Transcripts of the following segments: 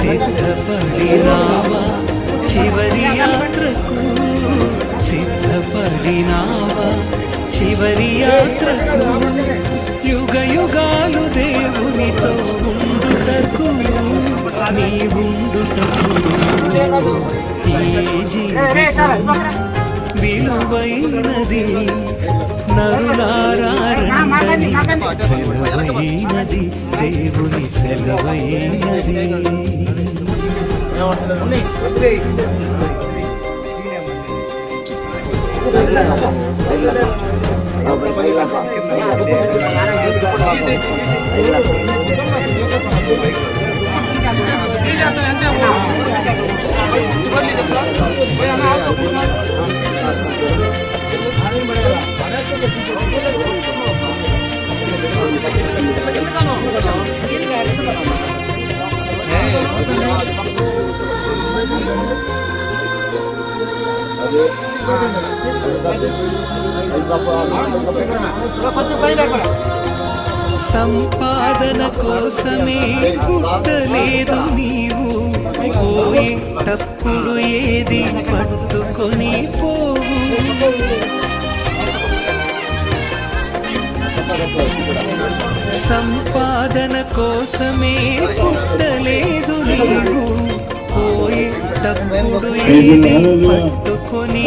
సిద్ధపడినావా చివరి యాత్రకు సిద్ధపడినావా చివరి యాత్రకు యుగ యుగాలు దేవునితో ఉండుటకు నీ ఉండుటకు ఈ జీవితం విలువైనది నరులారండని సెలవైనది దేవుని సెలవైనది సంపాదన కోసమే పుట్టలేదు నీవు. పోయి తప్పుడు ఏది పట్టుకొని పోవు. సంపాదన కోసమే పుట్టలేదు నీవు. పోయేటప్పుడు ఏది పట్టుకొని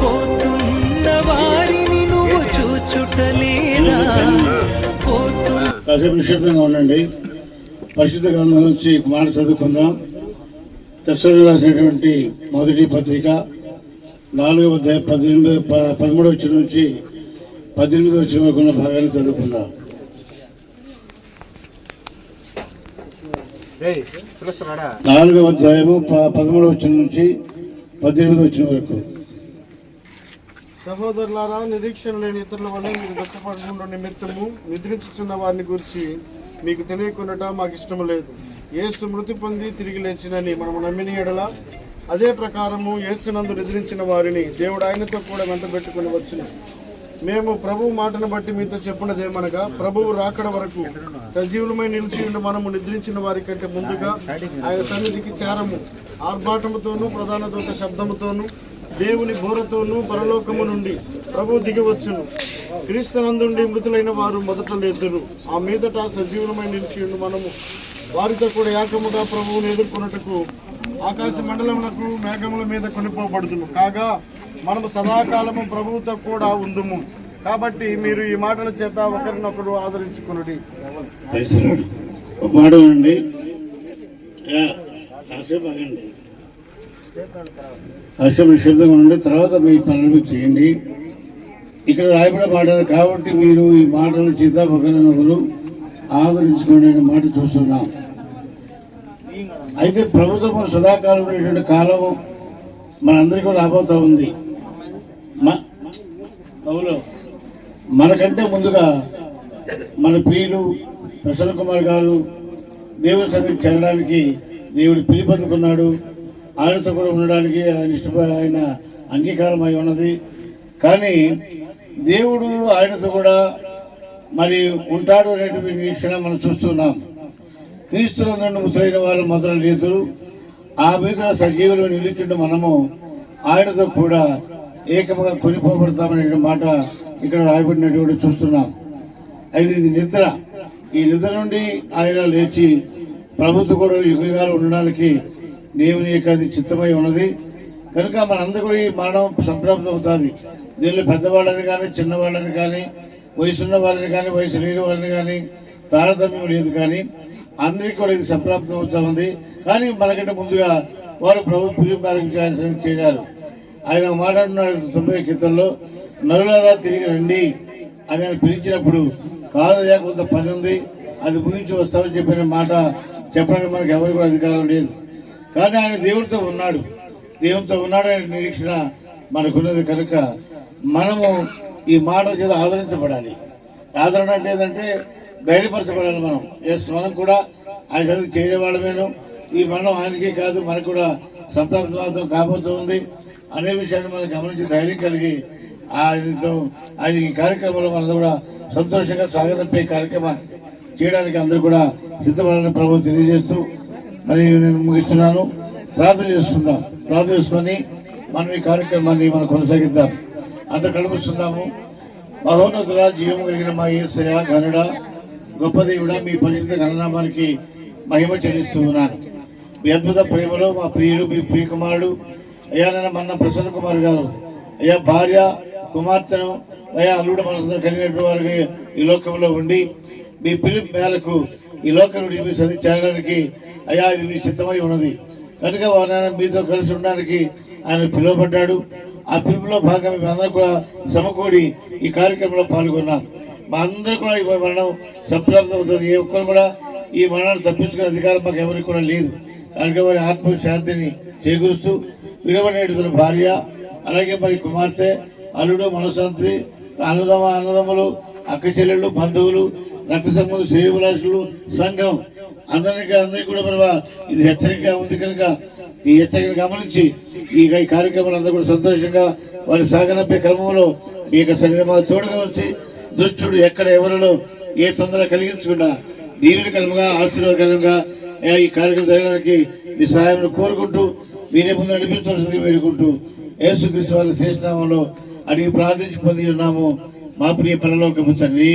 పోతున్న వారిని నువ్వు చూచుటలేదా? కాసేపు నిశ్శబ్దంగా ఉండండి. పరిశుద్ధ గ్రంథం నుంచి మాట చదువుకుందాం. దశలు రాసినటువంటి మొదటి పత్రిక నాలుగవ పద్దెనిమిది పదమూడవ నుంచి పద్దెనిమిది వచ్చిన వరకు ఉన్న భాగాన్ని చదువుకుందాం నాలుగవ అధ్యాయము ప- పదమూడవ వచ్చిన నుంచి పద్దెనిమిది వచ్చిన వరకు. సహోదరులారా నిరీక్షణ లేని ఇతరుల వల్ల మీరు దుఃఖపడకుండా నిమిత్తము నిద్రించుతున్న వారిని గురించి మీకు తెలియకుండా మాకు ఇష్టం లేదు. యేసు మృతి పొంది తిరిగి లేచినని మనము నమ్మిన ఎడల అదే ప్రకారము యేసునందు నిద్రించిన వారిని దేవుడు ఆయనతో కూడా వెంట పెట్టుకుని వచ్చును. మేము ప్రభువు మాటను బట్టి మీతో చెప్పినదేమనగా ప్రభువు రాకడ వరకు సజీవులమై నిలిచి ఉండి మనము నిద్రించిన వారి కంటే ముందుగా ఆయన సన్నిధికి చేరము. ఆర్భాటముతోనూ ప్రధాన దూత శబ్దముతోనూ దేవుని బోరతోనూ పరలోకము నుండి ప్రభు దిగివచ్చును. క్రీస్తునందుండి మృతులైన వారు మొదట లేదురు. ఆ మీదట సజీవులమై నిలిచి ఉండి మనము వారితో కూడా ఏకముగా ప్రభువును ఎదుర్కొన్నట్టుకు ఆకాశ మండలములకు మేఘముల మీద కొనిపోబడుతును కాగా మనము సదాకాలము ప్రభువుతో కూడా ఉందుము. కాబట్టి మీరు ఈ మాటల చేత ఒకరినొకరు ఆదరించుకున్నది పరిసరాలు మాట ఉండండి. తర్వాత మీ పనులు చేయండి. ఇక్కడ రాయబడ మాట కాబట్టి మీరు ఈ మాటల చేత ఒకరినొకరు ఆదరించుకునే మాట చూస్తున్నాం. అయితే ప్రభుత్వం సదాకాలం ఉండేటువంటి కాలం మనందరికీ రాబోతూ ఉంది. అవును. మనకంటే ముందుగా మన ప్రియులు ప్రసన్న కుమార్ గారు దేవుని సన్నిధి చేరడానికి దేవుడు పిలిపందుకున్నాడు ఆయనతో కూడా ఉండడానికి ఆయన ఇష్టపడ ఆయన అంగీకారం అయి ఉన్నది. కానీ దేవుడు ఆయనతో కూడా మరి ఉంటాడు అనేటువంటి వీక్షణ మనం చూస్తున్నాం. క్రీస్తుల నుండి ముద్రైన వారు మొదలు రీతులు ఆ మీద సజీవులు నిలుచుండి మనము. ఆయనతో కూడా ఏకముగా కొనిపోబడతామనే మాట ఇక్కడ రాయబడినటువంటి చూస్తున్నాం. అయితే ఇది నిద్ర. ఈ నిద్ర నుండి ఆయన లేచి ప్రభుత్వం కూడా యుగంగా ఉండడానికి దేవుని యొక్క అది చిత్తమై ఉన్నది. కనుక మనందరూ కూడా ఈ మరణం సంప్రాప్తం అవుతుంది. దీనిలో పెద్దవాళ్ళని కానీ చిన్నవాళ్ళని కానీ వయసున్న వాళ్ళని కానీ వయసు లేని వాళ్ళని కానీ తారతమ్యం లేదు కానీ అందరికీ కూడా ఇది సంప్రాప్తం అవుతా ఉంది. కానీ మనకంటే ముందుగా వారు ప్రభు పిలుపు చేయాలి. ఆయన మాట్లాడుతున్నాడు తొంభై కీర్తనలో నరులారా తిరిగి రండి అని ఆయన పిలిచినప్పుడు కాదయా కొంత పని ఉంది అది ముగించి వస్తామని చెప్పిన మాట చెప్పడానికి మనకు ఎవరికి కూడా అధికారం లేదు. కానీ ఆయన దేవుడితో ఉన్నాడు. దేవునితో ఉన్నాడు అనే నిరీక్షణ మనకున్నది కనుక మనము ఈ మాట చేత ఆదరించబడాలి. ఆదరణ అంటే ఏంటంటే ధైర్యపరచబడాలి మనం. ఎస్ మనం కూడా ఆయన చదువు చేయవాళ్ళమేను ఈ మరణం ఆయనకే కాదు మనకు కూడా సంతాపం కాబోతూ ఉంది. అనే విషయాన్ని మనం గమనించి ధైర్యం కలిగి ఆయనతో ఆయన ఈ కార్యక్రమంలో మనం కూడా సంతోషంగా సాగనంపే కార్యక్రమాన్ని చేయడానికి అందరూ కూడా సిద్ధపడాలని ప్రభుత్వం తెలియజేస్తూ మరి నేను ముగిస్తున్నాను. ప్రార్థన చేసుకుందాం. ప్రార్థన చేసుకొని మనం ఈ కార్యక్రమాన్ని మనం కొనసాగిద్దాం. అంత కలుపుస్తున్నాము మహోన్నతుల జీవం కలిగిన మా ఏసయ గనుడ గొప్ప దేవుడా మీ పరిచిత గణనామానికి మహిమ చెల్లిస్తూ ఉన్నాను మీ అద్భుత ప్రేమలో మా ప్రియుడు మీ ప్రియకుమారుడు అయ్యా నన్న మన్న ప్రసన్న కుమార్ గారు అయ్యా భార్య కుమార్తెను అయ్యా అల్లుడు మనసు కలిగినటువంటి వారికి ఈ లోకంలో ఉండి మీ పిలుపు మేరకు ఈ లోకం నుండి మీ సరి చేరడానికి అయ్యా ఇది మీ చిత్తమై ఉన్నది. కనుక వారు మీతో కలిసి ఉండడానికి ఆయన పిలువబడ్డాడు. ఆ పిలుపులో భాగంగా మేమందరం కూడా సమకూడి ఈ కార్యక్రమంలో పాల్గొన్నాం. మా అందరూ కూడా ఈ మరణం సంప్రాప్తం అవుతుంది ఏ ఒక్కరు కూడా ఈ మరణాన్ని తప్పించుకునే అధికారం మాకు ఎవరికి కూడా లేదు. కనుక వారి ఆత్మశాంతిని చేకూరుస్తూ విడవనేడుతున్న భార్య అలాగే మరి కుమార్తె అల్లుడు మనశాంతి అన్నదమ్మ అన్నదమ్ములు అక్క చెల్లెళ్ళు బంధువులు రక్త సంబంధం శ్రీవిలాసులు సంఘం అందరికీ అందరికీ కూడా మరి ఇది హెచ్చరిక ఉంది కనుక ఈ హెచ్చరికను గమనించి ఈ కార్యక్రమాలు అందరూ కూడా సంతోషంగా వారి సాగనంపే క్రమంలో మీ యొక్క సన్నిధి తోడుగా వచ్చి దుష్టుడు ఎక్కడ ఎవరిలో ఏ తొందర కలిగించకుండా దీవెనకరంగా ఆశీర్వాదకరంగా ఈ కార్యక్రమం జరగడానికి మీ సహాయం కోరుకుంటూ మీరే ముందు నడిపించవలసింది వేడుకుంటూ యేసుక్రీస్తు వారి శ్రేష్ఠనామంలో అడిగి ప్రార్థించి పొంది ఉన్నాము మా ప్రియ పరలోకపు తండ్రి.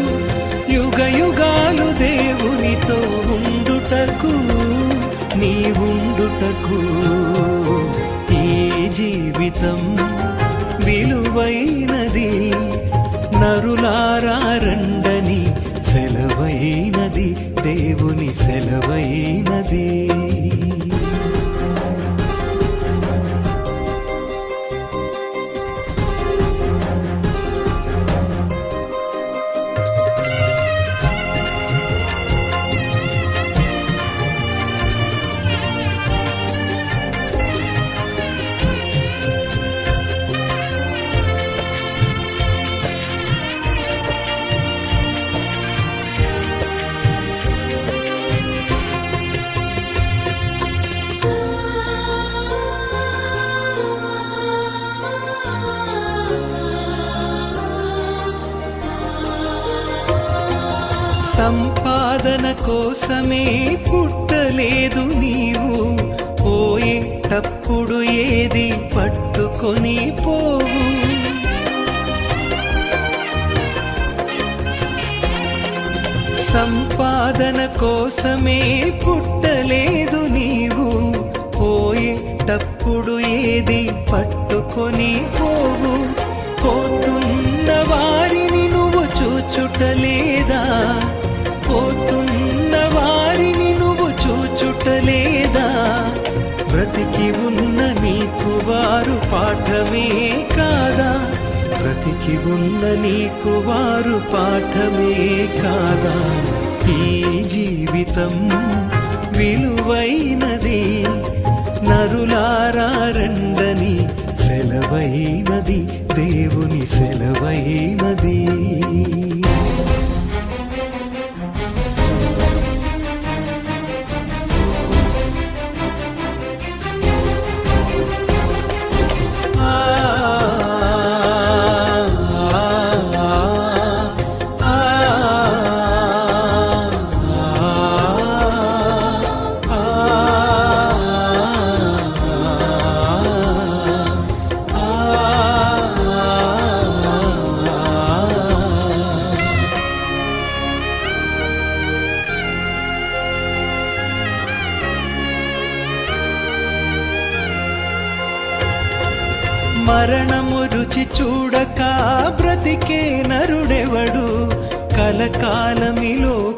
ఉండుటకు ఈ జీవితం సంపాదన కోసమే పుట్టలేదు నీవు. పోయేటప్పుడు ఏది పట్టుకొని పోవు. సంపాదన కోసమే పుట్టలేదు నీవు. పోయేటప్పుడు ఏది పట్టుకొని పోవు. పోతున్న వారిని నువ్వు చూచుటలేదా? పోతున్న వారిని నువ్వు చూచుటలేదా? బ్రతికి ఉన్న నీకు వారు పాఠమే కాదా? బ్రతికి ఉన్న నీకు వారు పాఠమే కాదా? ఈ జీవితం విలువైనది నరులారా రండని సెలవైనది దేవుని సెలవైనది.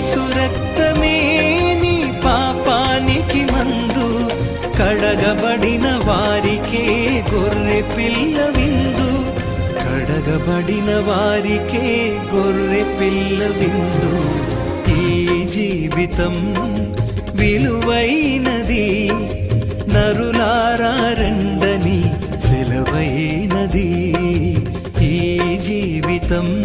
ఏసు రక్తమే నీ పాపానికి మందు. కడగబడిన వారికే గొర్రె పిల్ల విందు. కడగబడిన వారికే గొర్రె పిల్ల విందు. ఈ జీవితం విలువైనది నరులారా రండని సెలవైనది. ఈ జీవితం